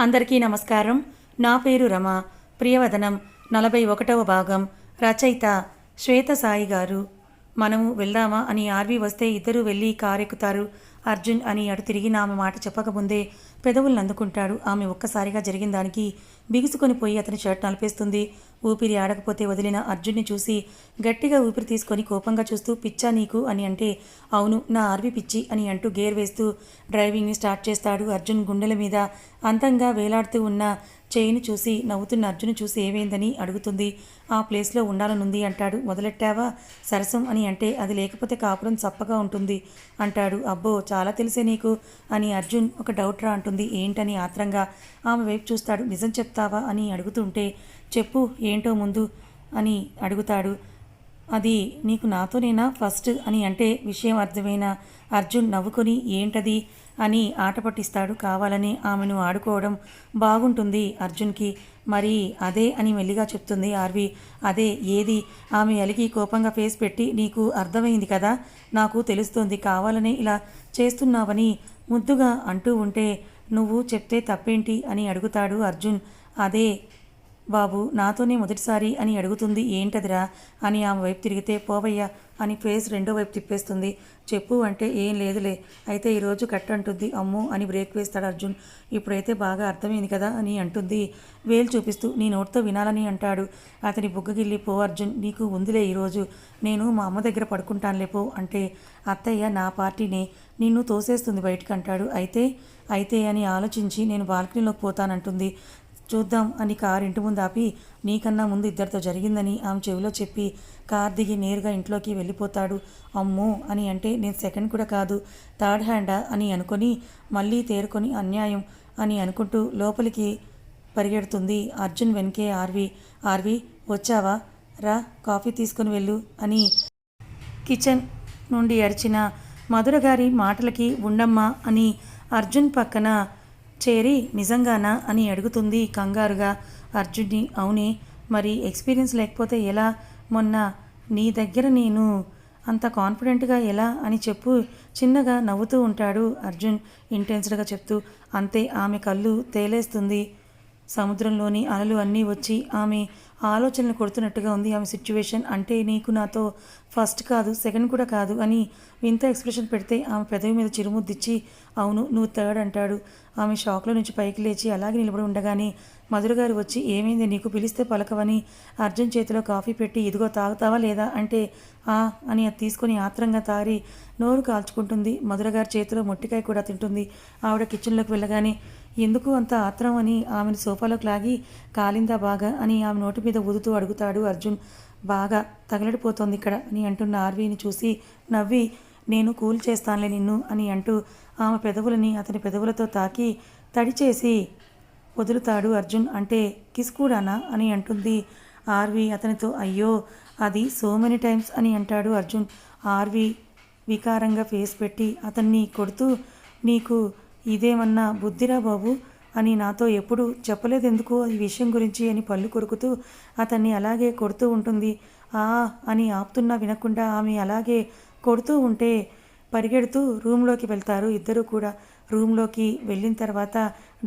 అందరికీ నమస్కారం. నా పేరు రమ. ప్రియవదనం నలభై ఒకటవ భాగం రచయిత శ్వేత సాయి గారు. మనము వెళ్దామా అని ఆర్వి వస్తే ఇద్దరూ వెళ్ళి కారెక్కుతారు. అర్జున్ అని అటు తిరిగి ఆమె మాట చెప్పకముందే పెదవులను అందుకుంటాడు. ఆమె ఒక్కసారిగా జరిగిన దానికి బిగుసుకొని పోయి అతని షర్ట్ నలిపేస్తుంది. ఊపిరి ఆడకపోతే వదిలిన అర్జున్ని చూసి గట్టిగా ఊపిరి తీసుకొని కోపంగా చూస్తూ పిచ్చా నీకు? అని అంటే అవును నా ఆర్వి పిచ్చి అని అంటూ గేర్ వేస్తూ డ్రైవింగ్ని స్టార్ట్ చేస్తాడు అర్జున్ గుండెల మీద. అంతంగా వేలాడుతూ ఉన్న చేయిని చూసి నవ్వుతున్న అర్జును చూసి ఏమైందని అడుగుతుంది. ఆ ప్లేస్లో ఉండాలనుంది అంటాడు. మొదలెట్టావా సరసం? అని అంటే అది లేకపోతే కాపురం చప్పగా ఉంటుంది అంటాడు. అబ్బో చాలా తెలిసే నీకు అని అర్జున్ ఒక డౌట్ రా అంటుంది ఏంటని ఆత్రంగా ఆమె వైపు చూస్తాడు. నిజం చెప్తావా అని అడుగుతుంటే చెప్పు ఏంటో ముందు అని అడుగుతాడు. అది నీకు నాతోనేనా ఫస్ట్ అని అంటే విషయం అర్థమైన అర్జున్ నవ్వుకొని ఏంటది అని ఆట పట్టిస్తాడు. కావాలని ఆమెను ఆడుకోవడం బాగుంటుంది అర్జున్కి. మరి అదే అని మెల్లిగా చెప్తుంది ఆర్వి. అదే ఏది? ఆమె అలిగి కోపంగా ఫేస్ పెట్టి నీకు అర్థమైంది కదా? నాకు తెలుస్తుంది. కావాలని ఇలా చేస్తున్నావని ముద్దుగా అంటూ ఉంటే నువ్వు చెప్తే తప్పేంటి అని అడుగుతాడు అర్జున్. అదే బాబు నాతోనే మొదటిసారి అని అడుగుతుంది. ఏంటదిరా? అని ఆమె వైపు తిరిగితే పోవయ్యా అని ఫేస్ రెండో వైపు తిప్పేస్తుంది. చెప్పు అంటే ఏం లేదులే. అయితే ఈరోజు కట్ అంటుంది. అమ్ము అని బ్రేక్ వేస్తాడు అర్జున్. ఇప్పుడైతే బాగా అర్థమైంది కదా అని అంటుంది. వేలు చూపిస్తూ నీ నోటితో వినాలని అంటాడు. అతని బుగ్గగిల్లి పో అర్జున్ నీకు ఉందిలే ఈరోజు నేను మా అమ్మ దగ్గర పడుకుంటానులే పో అంటే అత్తయ్య నా పార్టీనే నిన్ను తోసేస్తుంది బయటకు అంటాడు. అయితే అయితే అని ఆలోచించి నేను బాల్కనీలోకి పోతానంటుంది. చూద్దాం అని కార్ ఇంటి ముందు ఆపి నీకన్నా ముందు ఇద్దరితో జరిగిందని ఆమె చెవిలో చెప్పి కార్ దిగి నేరుగా ఇంట్లోకి వెళ్ళిపోతాడు. అమ్మో అని అంటే నేను సెకండ్ కూడా కాదు థర్డ్ హ్యాండా అని అనుకొని మళ్ళీ తేరుకొని అన్యాయం అని అనుకుంటూ లోపలికి పరిగెడుతుంది అర్జున్ వెనకే ఆర్వి. ఆర్వి వచ్చావా? రా కాఫీ తీసుకుని వెళ్ళు అని కిచెన్ నుండి అరిచిన మధుర గారి మాటలకి ఉండమ్మా అని అర్జున్ పక్కన చేరి నిజంగానా అని అడుగుతుంది కంగారుగా. అర్జున్ని అవుని మరి ఎక్స్పీరియన్స్ లేకపోతే ఎలా? మొన్న నీ దగ్గర నేను అంత కాన్ఫిడెంట్గా ఎలా అని చెప్పు చిన్నగా నవ్వుతూ ఉంటాడు అర్జున్ ఇంటెన్స్డ్గా చెప్తూ. అంతే ఆమె కళ్ళు తేలేస్తుంది. సముద్రంలోని అలలు అన్నీ వచ్చి ఆమె ఆలోచనలు కొడుతున్నట్టుగా ఉంది ఆమె సిచ్యువేషన్ అంటే నీకు నాతో ఫస్ట్ కాదు సెకండ్ కూడా కాదు అని వింత ఎక్స్ప్రెషన్ పెడితే ఆమె పెదవి మీద చిరుముద్దిచ్చి అవును నువ్వు థర్డ్ అంటాడు. ఆమె షాక్లో నుంచి పైకి లేచి అలాగే నిలబడి ఉండగానే మధుర గారు వచ్చి ఏమైంది? నీకు పిలిస్తే పలకవని అర్జున్ చేతిలో కాఫీ పెట్టి ఇదిగో తాగుతావా లేదా? అంటే ఆ అని అది తీసుకొని ఆత్రంగా తారి నోరు కాల్చుకుంటుంది. మధుర గారి చేతిలో మొట్టికాయ కూడా తింటుంది. ఆవిడ కిచెన్లోకి వెళ్ళగానే ఎందుకు అంత ఆత్రం అని? ఆమెను సోఫాలోకి లాగి కాలిందా బాగా? అని ఆమె నోటి మీద ఊదుతూ అడుగుతాడు అర్జున్. బాగా తగలడిపోతోంది ఇక్కడ అని అంటున్న ఆర్వీని చూసి నవ్వి నేను కూల్ చేస్తానులే నిన్ను అని అంటూ ఆమె పెదవులని అతని పెదవులతో తాకి తడి చేసి వదులుతాడు అర్జున్. అంటే కిస్ కూడానా అని అంటుంది ఆర్వి అతనితో. అయ్యో అది సో మెనీ టైమ్స్ అని అంటాడు అర్జున్. ఆర్వి వికారంగా ఫేస్ పెట్టి అతన్ని కొడుతూ నీకు ఇదేమన్నా బుద్ధిరా బాబు? అని నాతో ఎప్పుడు చెప్పలేదెందుకు? ఈ విషయం గురించి అని పళ్ళు కొరుకుతూ అతన్ని అలాగే కొడుతూ ఉంటుంది. ఆ అని ఆపుతున్నా వినకుండా ఆమె అలాగే కొడుతూ ఉంటే పరిగెడుతూ రూమ్లోకి వెళ్తారు ఇద్దరు కూడా. రూమ్లోకి వెళ్ళిన తర్వాత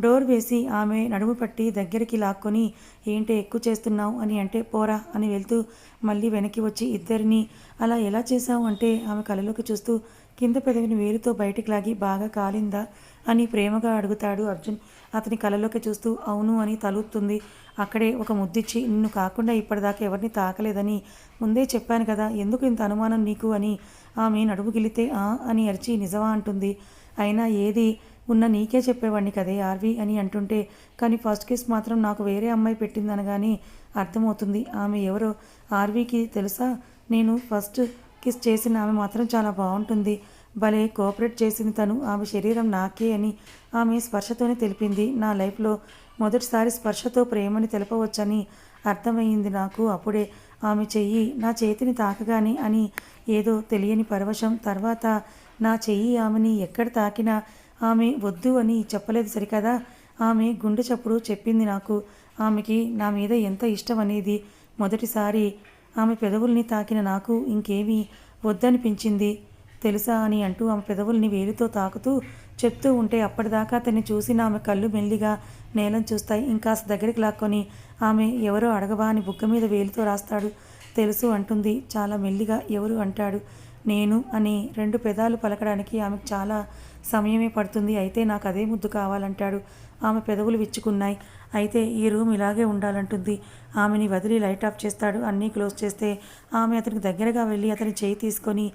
డోర్ వేసి ఆమె నడుము పట్టి దగ్గరికి లాక్కొని ఏంటి ఎక్కువ చేస్తున్నావు? అని అంటే పోరా అని వెళ్తూ మళ్ళీ వెనక్కి వచ్చి ఇద్దరిని అలా ఎలా చేశావు? అంటే ఆమె కళ్ళలోకి చూస్తూ కింద పెదవిని వేలుతో బయటికి లాగి బాగా కాలిందా? అని ప్రేమగా అడుగుతాడు అర్జున్. అతని కళ్ళలోకి చూస్తూ అవును అని తలుపుతుంది అక్కడే ఒక ముద్దిచ్చి నిన్ను కాకుండా ఇప్పటిదాకా ఎవరిని తాకలేదని ముందే చెప్పాను కదా ఎందుకు ఇంత అనుమానం నీకు అని ఆమె నడుముగిలితే ఆ అని అరిచి నిజమా అంటుంది. అయినా ఏది? ఉన్న నీకే చెప్పేవాడిని కదే ఆర్వి అని అంటుంటే కానీ ఫస్ట్ కిస్ మాత్రం నాకు వేరే అమ్మాయి పెట్టిందనగాని అర్థమవుతుంది. ఆమె ఎవరో? ఆర్వీకి తెలుసా? నేను ఫస్ట్ కిస్ చేసిన ఆమె మాత్రం చాలా బాగుంటుంది. భలే కోఆపరేట్ చేసింది తను. ఆమె శరీరం నాకే అని ఆమె స్పర్శతోనే తెలిపింది. నా లైఫ్లో మొదటిసారి స్పర్శతో ప్రేమని తెలపవచ్చని అర్థమయ్యింది నాకు. అప్పుడే ఆమె చెయ్యి నా చేతిని తాకగానే అని ఏదో తెలియని పరవశం. తర్వాత నా చెయ్యి ఆమెని ఎక్కడ తాకినా ఆమె వద్దు అని చెప్పలేదు సరికదా? ఆమె గుండె చప్పుడు చెప్పింది నాకు. ఆమెకి నా మీద ఎంత ఇష్టం అనేది మొదటిసారి ఆమె పెదవుల్ని తాకిన నాకు ఇంకేమీ వద్దనిపించింది. తెలుసా అని అంటూ ఆమె పెదవుల్ని వేలితో తాకుతూ చెప్తూ ఉంటే అప్పటిదాకా అతన్ని చూసిన ఆమె కళ్ళు మెల్లిగా నేలం చూస్తాయి. ఇంకాస్త దగ్గరికి లాక్కొని ఆమె ఎవరో అడగబా అని బుగ్గ మీద వేలితో రాస్తాడు. తెలుసు అంటుంది. చాలా మెల్లిగా ఎవరు అంటాడు. నేను అని రెండు పెదాలు పలకడానికి ఆమెకు చాలా సమయమే పడుతుంది. అయితే నాకు అదే ముద్దు కావాలంటాడు. ఆమె పెదవులు విచ్చుకున్నాయి. అయితే ఈ రూమ్ ఇలాగే ఉండాలంటుంది. ఆమెని వదిలి లైట్ ఆఫ్ చేస్తాడు. అన్నీ క్లోజ్ చేస్తే ఆమె అతనికి దగ్గరగా వెళ్ళి అతని చేయి తీసుకొని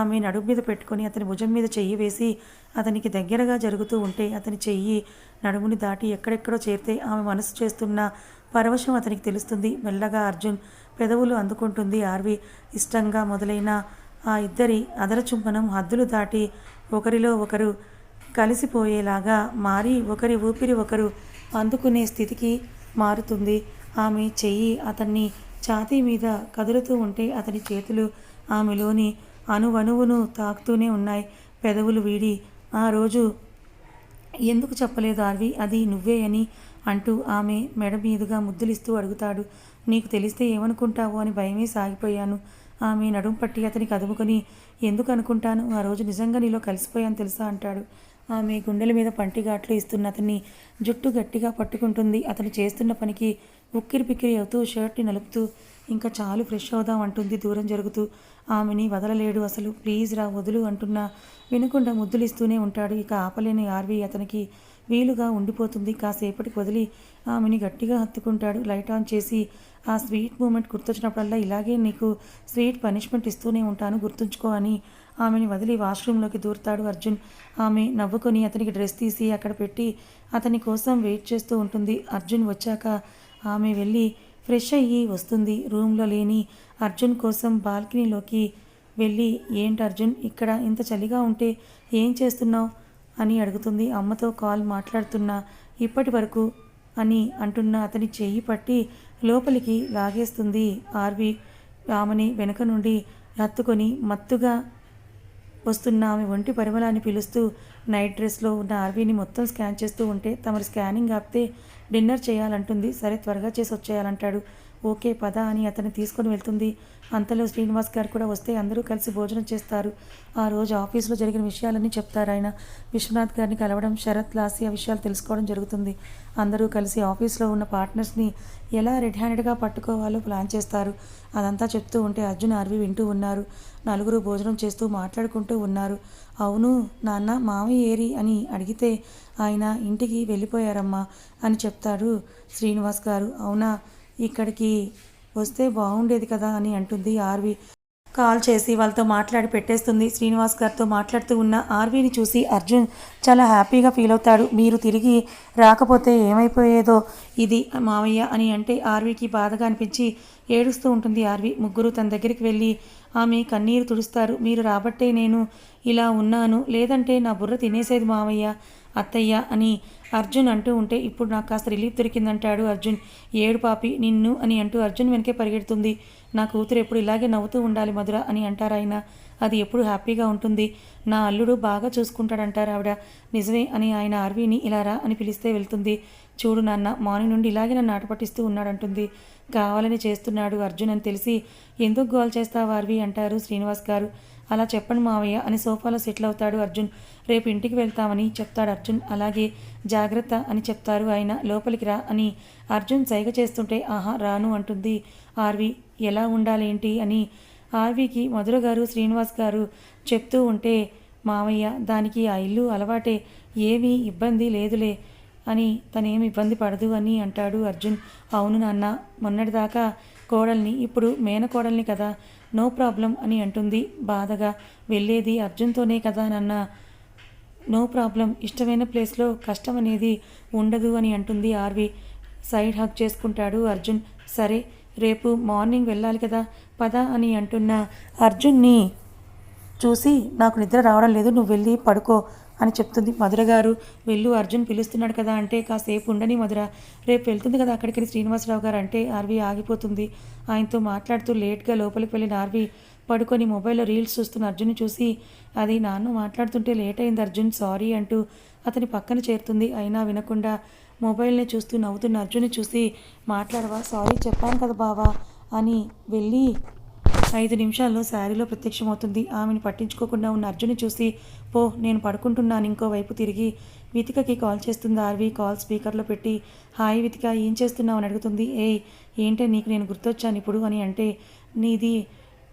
ఆమె నడుము మీద పెట్టుకొని అతని భుజం మీద చెయ్యి వేసి అతనికి దగ్గరగా జరుగుతూ ఉంటే అతని చెయ్యి నడుముని దాటి ఎక్కడెక్కడో చేరితే ఆమె మనసు చేస్తున్న పరవశం అతనికి తెలుస్తుంది. మెల్లగా అర్జున్ పెదవులు అందుకుంటుంది. ఆర్వి ఇష్టంగా మొదలైన ఆ ఇద్దరి అదరచుంబనం హద్దులు దాటి ఒకరిలో ఒకరు కలిసిపోయేలాగా మారి ఒకరి ఊపిరి ఒకరు అందుకునే స్థితికి మారుతుంది. ఆమె చెయ్యి అతన్ని ఛాతీ మీద కదులుతూ ఉంటే అతని చేతులు ఆమెలోని అణువణువును తాకుతూనే ఉన్నాయి. పెదవులు వీడి ఆ రోజు ఎందుకు చెప్పలేదు ఆర్వి? అది నువ్వే అని అంటూ ఆమె మెడ మీదుగా ముద్దులిస్తూ అడుగుతాడు. నీకు తెలిస్తే ఏమనుకుంటావో? అని భయమే సాగిపోయాను. ఆమె నడుం పట్టి అతనికి అదుముకొని ఎందుకు అనుకుంటాను? ఆ రోజు నిజంగా నీలో కలిసిపోయాను తెలుసా? అంటాడు. ఆమె గుండెల మీద పంటిగాట్లు ఇస్తున్న అతన్ని జుట్టు గట్టిగా పట్టుకుంటుంది. అతను చేస్తున్న పనికి ఉక్కిరి పిక్కిరి అవుతూ షర్ట్ని నలుపుతూ ఇంకా చాలు ఫ్రెష్ అవుదాం అంటుంది దూరం జరుగుతూ. ఆమెని వదలలేడు అసలు. ప్లీజ్ రా వదులు అంటున్నా వినకుండా ముద్దులిస్తూనే ఉంటాడు. ఇక ఆపలేని ఆర్వి అతనికి వీలుగా ఉండిపోతుంది. కాసేపటికి వదిలి ఆమెని గట్టిగా హత్తుకుంటాడు. లైట్ ఆన్ చేసి ఆ స్వీట్ మూమెంట్ గుర్తొచ్చినప్పుడల్లా ఇలాగే నీకు స్వీట్ పనిష్మెంట్ ఇస్తూనే ఉంటాను గుర్తుంచుకో అని ఆమెని వదిలి వాష్రూమ్లోకి దూరుతాడు అర్జున్. ఆమె నవ్వుకొని అతనికి డ్రెస్ తీసి అక్కడ పెట్టి అతని కోసం వెయిట్ చేస్తూ ఉంటుంది. అర్జున్ వచ్చాక ఆమె వెళ్ళి ఫ్రెష్ అయ్యి వస్తుంది. రూమ్లో లేని అర్జున్ కోసం బాల్కనీలోకి వెళ్ళి ఏంటి అర్జున్ ఇక్కడ ఇంత చలిగా ఉంటే ఏం చేస్తున్నావు? అని అడుగుతుంది. అమ్మతో కాల్ మాట్లాడుతున్నా ఇప్పటి వరకు అని అంటున్న అతని చెయ్యి పట్టి లోపలికి లాగేస్తుంది ఆర్వి. ఆమెని వెనుక నుండి హత్తుకొని మత్తుగా వస్తున్న ఆమె ఒంటి పరిమళాన్ని పిలుస్తూ నైట్ డ్రెస్లో ఉన్న ఆర్వీని మొత్తం స్కాన్ చేస్తూ ఉంటే తమరి స్కానింగ్ ఆపితే డిన్నర్ చేయాలంటుంది. సరే త్వరగా చేసి వచ్చేయాలంటాడు ఓకే పద అని అతన్ని తీసుకొని వెళ్తుంది. అంతలో శ్రీనివాస్ గారు కూడా వస్తే అందరూ కలిసి భోజనం చేస్తారు. ఆ రోజు ఆఫీస్లో జరిగిన విషయాలన్నీ చెప్తారు ఆయన. విశ్వనాథ్ గారిని కలవడం శరత్ లాసి ఆ విషయాలు తెలుసుకోవడం జరుగుతుంది. అందరూ కలిసి ఆఫీస్లో ఉన్న పార్ట్నర్స్ని ఎలా రెడ్ హ్యాండెడ్గా పట్టుకోవాలో ప్లాన్ చేస్తారు. అదంతా చెప్తూ ఉంటే అర్జున్ ఆర్వి వింటూ ఉన్నారు. నలుగురు భోజనం చేస్తూ మాట్లాడుకుంటూ ఉన్నారు. అవును నాన్న మామయ్య ఏరి అని అడిగితే ఆయన ఇంటికి వెళ్ళిపోయారమ్మా అని చెప్తారు శ్రీనివాస్ గారు. అవునా? ఇక్కడికి వస్తే బాగుండేది కదా అని అంటుంది ఆర్వి. కాల్ చేసి వాళ్ళతో మాట్లాడి పెట్టేస్తుంది. శ్రీనివాస్ గారితో మాట్లాడుతూ ఉన్న ఆర్వీని చూసి అర్జున్ చాలా హ్యాపీగా ఫీల్ అవుతాడు. మీరు తిరిగి రాకపోతే ఏమైపోయేదో ఇది మామయ్య అని అంటే ఆర్వీకి బాధగా అనిపించి ఏడుస్తూ ఉంటుంది ఆర్వి. ముగ్గురు తన దగ్గరికి వెళ్ళి ఆమె కన్నీరు తుడుస్తారు. మీరు రాబట్టే నేను ఇలా ఉన్నాను. లేదంటే నా బుర్ర తినేసేది మామయ్య అత్తయ్య అని అర్జున్ అంటూ ఉంటే ఇప్పుడు నాకు కాస్త రిలీఫ్ దొరికిందంటాడు అర్జున్. ఏడు పాపి నిన్ను అని అంటూ అర్జున్ వెనకే పరిగెడుతుంది. నా కూతురు ఎప్పుడు ఇలాగే నవ్వుతూ ఉండాలి మధుర అని అంటారు ఆయన. అది ఎప్పుడు హ్యాపీగా ఉంటుంది. నా అల్లుడు బాగా చూసుకుంటాడంటారు ఆవిడ. నిజమే అని ఆయన ఆర్వీని ఇలా రా అని పిలిస్తే వెళ్తుంది. చూడు నాన్న మార్నింగ్ నుండి ఇలాగే నన్ను ఆటపట్టిస్తూ ఉన్నాడంటుంది. కావాలని చేస్తున్నాడు అర్జున్ అని తెలిసి ఎందుకు గోల్ చేస్తావు ఆర్వి? అంటారు శ్రీనివాస్ గారు. అలా చెప్పండి మావయ్య అని సోఫాలో సెటిల్ అవుతాడు అర్జున్. రేపు ఇంటికి వెళ్తామని చెప్తాడు అర్జున్. అలాగే జాగ్రత్త అని చెప్తారు ఆయన. లోపలికి రా అని అర్జున్ సైగ చేస్తుంటే ఆహా రాను అంటుంది. ఆర్వి ఎలా ఉండాలేంటి అని ఆర్వికి మధుర గారు శ్రీనివాస్ గారు చెప్తూ ఉంటే మావయ్య దానికి ఆ ఇల్లు అలవాటే. ఏమీ ఇబ్బంది లేదులే అని తనేమి ఇబ్బంది పడదు అని అంటాడు అర్జున్. అవును నాన్న మొన్నటిదాకా కోడల్ని ఇప్పుడు మేనకోడల్ని కదా నో ప్రాబ్లం అని అంటుంది బాధగా. వెళ్ళేది అర్జున్తోనే కదా నాన్న. No problem. ఇష్టమైన ప్లేస్లో కష్టం అనేది ఉండదు అని అంటుంది ఆర్వి. సైడ్ హక్ చేసుకుంటాడు అర్జున్. సరే రేపు మార్నింగ్ వెళ్ళాలి కదా పద అని అంటున్న అర్జున్ని చూసి నాకు నిద్ర రావడం లేదు నువ్వు వెళ్ళి పడుకో అని చెప్తుంది మధుర గారు. వెళ్ళు అర్జున్ పిలుస్తున్నాడు కదా అంటే కాసేపు ఉండని మధుర. రేపు వెళ్తుంది కదా అక్కడికి శ్రీనివాసరావు గారు అంటే ఆర్వి ఆగిపోతుంది. ఆయనతో మాట్లాడుతూ లేట్గా లోపలికి వెళ్ళిన ఆర్వి పడుకొని మొబైల్లో రీల్స్ చూస్తున్న అర్జున్ చూసి అది నాన్న మాట్లాడుతుంటే లేట్ అయింది అర్జున్ సారీ అంటూ అతని పక్కన చేరుతుంది. అయినా వినకుండా మొబైల్ని చూస్తూ నవ్వుతున్న అర్జున్ చూసి మాట్లాడవా సారీ చెప్పాను కదా బావా అని వెళ్ళి ఐదు నిమిషాల్లో శారీలో ప్రత్యక్షమవుతుంది. ఆమెను పట్టించుకోకుండా ఉన్న అర్జున్ చూసి పో నేను పడుకుంటున్నాను ఇంకోవైపు తిరిగి. వితికకి కాల్ చేస్తుంది ఆర్వి? కాల్ స్పీకర్లో పెట్టి హాయ్ వితిక ఏం చేస్తున్నావు? అని అడుగుతుంది. ఏయ్ ఏంటే నీకు నేను గుర్తొచ్చాను ఇప్పుడు అని అంటే నీది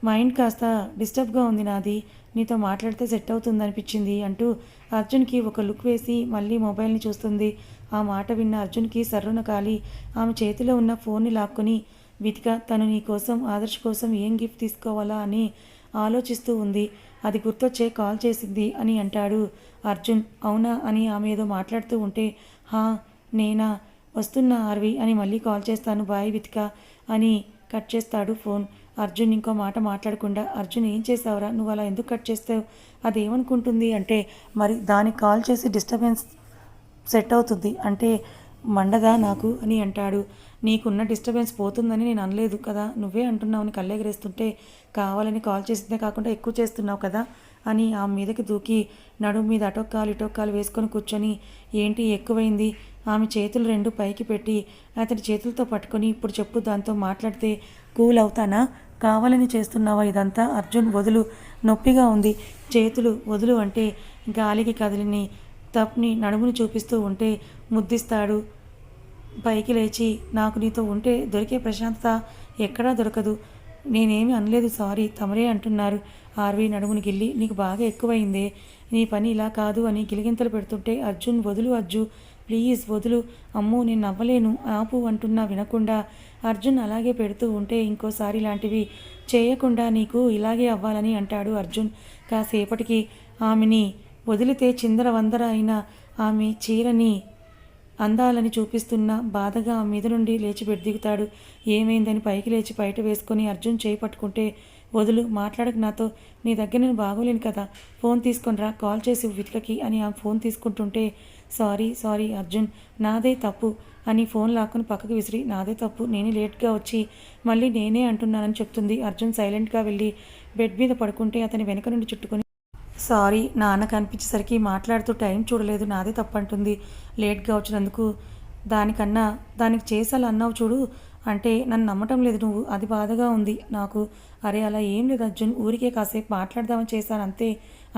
మైండ్ కాస్త డిస్టర్బ్గా ఉంది నాది. నీతో మాట్లాడితే సెట్ అవుతుంది అనిపించింది అంటూ అర్జున్కి ఒక లుక్ వేసి మళ్ళీ మొబైల్ని చూస్తుంది. ఆ మాట విన్న అర్జున్కి సర్రున కాలి. ఆమె చేతిలో ఉన్న ఫోన్ని లాక్కొని వితిక తను నీ కోసం ఆదర్శ్ కోసం ఏం గిఫ్ట్ తీసుకోవాలా? అని ఆలోచిస్తూ ఉంది. అది గుర్తొచ్చే కాల్ చేసింది అని అంటాడు అర్జున్. అవునా? అని ఆమె ఏదో మాట్లాడుతూ ఉంటే హా నేనా? వస్తున్నా ఆర్వి అని మళ్ళీ కాల్ చేస్తాను. బాయ్ వితిక అని కట్ చేస్తాడు ఫోన్. అర్జున్ ఇంకో మాట మాట్లాడకుండా అర్జున్ ఏం చేసావురా నువ్వు అలా ఎందుకు కట్ చేస్తావు? అది ఏమనుకుంటుంది అంటే మరి దానికి కాల్ చేసి డిస్టర్బెన్స్ సెట్ అవుతుంది. అంటే మండదా నాకు అని అంటాడు. నీకున్న డిస్టర్బెన్స్ పోతుందని నేను అనలేదు కదా. నువ్వే అంటున్నావు అని కళ్ళెగరేస్తుంటే కావాలని కాల్ చేసిందే కాకుండా ఎక్కువ చేస్తున్నావు కదా అని ఆ మీదకి దూకి నడుము మీద అటొక్కాలు ఇటొక్కాలు వేసుకొని కూర్చొని ఏంటి ఎక్కువైంది? ఆమె చేతులు రెండు పైకి పెట్టి అతడి చేతులతో పట్టుకొని ఇప్పుడు చెప్పు దాంతో మాట్లాడితే కూల్ అవుతానా? కావాలని చేస్తున్నావా ఇదంతా? అర్జున్ వదులు నొప్పిగా ఉంది. చేతులు వదులు అంటే గాలికి కదిలిని తప్ని నడుముని చూపిస్తూ ఉంటే ముద్దిస్తాడు. పైకి లేచి నాకు నీతో ఉంటే దొరికే ప్రశాంతత ఎక్కడా దొరకదు. నేనేమి అనలేదు సారీ తమరే అంటున్నారు. ఆర్వి నడుముని గిల్లి నీకు బాగా ఎక్కువైందే. నీ పని ఇలా కాదు అని గిలిగింతలు పెడుతుంటే అర్జున్ వదులు అర్జు ప్లీజ్ వదులు. అమ్మో నేను నవ్వలేను ఆపు అంటున్నా వినకుండా. అర్జున్ అలాగే పెడుతూ ఉంటే ఇంకోసారి ఇలాంటివి చేయకుండా నీకు ఇలాగే అవ్వాలని అంటాడు అర్జున్. కాసేపటికి ఆమెని వదిలితే చిందర వందర అయిన ఆమె చీరని అందాలని చూపిస్తున్న బాధగా ఆ మీద నుండి లేచి బెడ్దిగుతాడు ఏమైందని పైకి లేచి బయట వేసుకొని అర్జున్ చేయి పట్టుకుంటే వదులు మాట్లాడకు నాతో నీ దగ్గర నేను బాగోలేను కదా ఫోన్ తీసుకొనిరా కాల్ చేసి వితికకి అని ఆ ఫోన్ తీసుకుంటుంటే సారీ సారీ అర్జున్ నాదే తప్పు అని ఫోన్ లాక్కుని పక్కకు విసిరి నాదే తప్పు నేనే లేట్గా వచ్చి మళ్ళీ నేనే అంటున్నానని చెప్తుంది. అర్జున్ సైలెంట్గా వెళ్ళి బెడ్ మీద పడుకుంటే అతని వెనక నుండి చుట్టుకొని సారీ నాన్న కనిపించేసరికి మాట్లాడుతూ టైం చూడలేదు నాదే తప్పంటుంది. లేట్గా వచ్చినందుకు దానికన్నా దానికి చేసాలి అన్నావు చూడు. అంటే నన్ను నమ్మటం లేదు నువ్వు అది బాధగా ఉంది. నాకు అరే అలా ఏం లేదు అర్జున్ ఊరికే కాసేపు మాట్లాడదామని చేశాను అంతే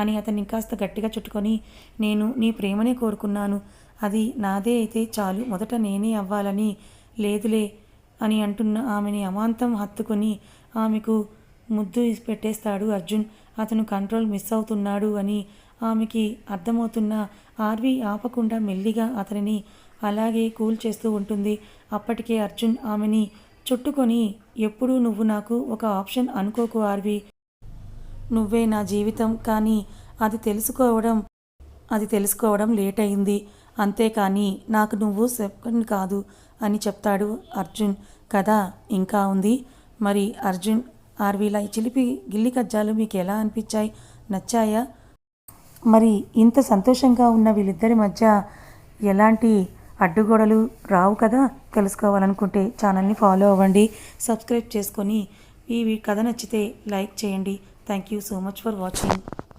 అని అతన్ని కాస్త గట్టిగా చుట్టుకొని నేను నీ ప్రేమనే కోరుకున్నాను. అది నాదే అయితే చాలు. మొదట నేనే అవ్వాలని లేదులే అని అంటున్న ఆమెని అమాంతం హత్తుకొని ఆమెకు ముద్దు పెట్టేస్తాడు అర్జున్. అతను కంట్రోల్ మిస్ అవుతున్నాడు అని ఆమెకి అర్థమవుతున్న ఆర్వి ఆపకుండా మెల్లిగా అతనిని అలాగే కూల్ చేస్తూ ఉంటుంది. అప్పటికే అర్జున్ ఆమెని చుట్టుకొని ఎప్పుడూ నువ్వు నాకు ఒక ఆప్షన్ అనుకోకు ఆర్వి. నువ్వే నా జీవితం కానీ అది తెలుసుకోవడం అది తెలుసుకోవడం లేట్ అయింది. అంతేకాని నాకు నువ్వు సెకండ్ కాదు అని చెప్తాడు అర్జున్. కదా ఇంకా ఉంది. మరి అర్జున్ ఆర్వీలా చిలిపి గిల్లి కజ్జాలు మీకు ఎలా అనిపించాయి? నచ్చాయా? మరి ఇంత సంతోషంగా ఉన్న వీళ్ళిద్దరి మధ్య ఎలాంటి అడ్డుగోడలు రావు కదా? తెలుసుకోవాలనుకుంటే ఛానల్ని ఫాలో అవ్వండి. సబ్స్క్రైబ్ చేసుకొని ఈ కథ నచ్చితే లైక్ చేయండి. Thank you so much for watching.